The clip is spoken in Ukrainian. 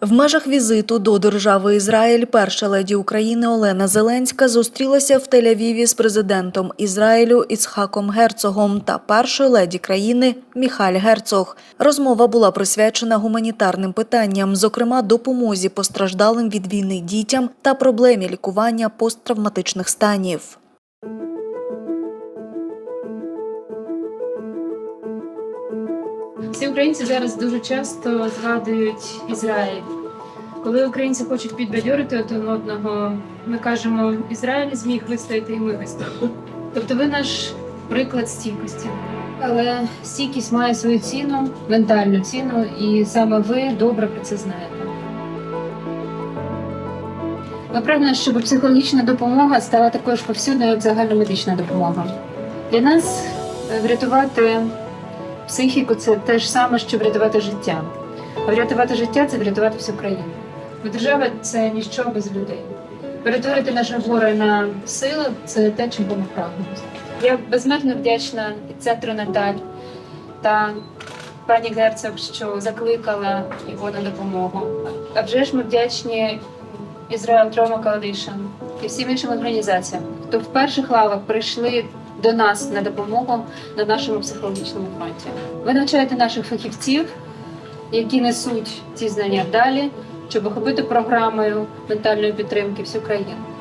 В межах візиту до держави Ізраїль перша леді України Олена Зеленська зустрілася в Тель-Авіві з президентом Ізраїлю Іцхаком Герцогом та першою леді країни Міхаль Герцог. Розмова була присвячена гуманітарним питанням, зокрема допомозі постраждалим від війни дітям та проблемі лікування посттравматичних станів. Всі українці зараз дуже часто згадують Ізраїль. Коли українці хочуть підбадьорити один одного, ми кажемо, Ізраїль зміг вистояти і ми вистоїмо. Тобто ви наш приклад стійкості. Але стійкість має свою ціну, ментальну ціну, і саме ви добре про це знаєте. Ми прагнемо, щоб психологічна допомога стала також повсюдною, як загальномедична допомога. Для нас е, врятувати психіку це те ж саме, що врятувати життя. А врятувати життя це врятувати всю країну. Бо держава це ніщо без людей. Перетворити наше горе на силу це те, чого ми прагнемо. Я безмежно вдячна і центру Наталь та пані Герцог, що закликала його на допомогу. А вже ж ми вдячні Israel Trauma Coalition і всім іншим організаціям, хто в перших лавах прийшли до нас на допомогу на нашому психологічному фронті. Ви навчаєте наших фахівців, які несуть ці знання далі, щоб охопити програмою ментальної підтримки всю країну.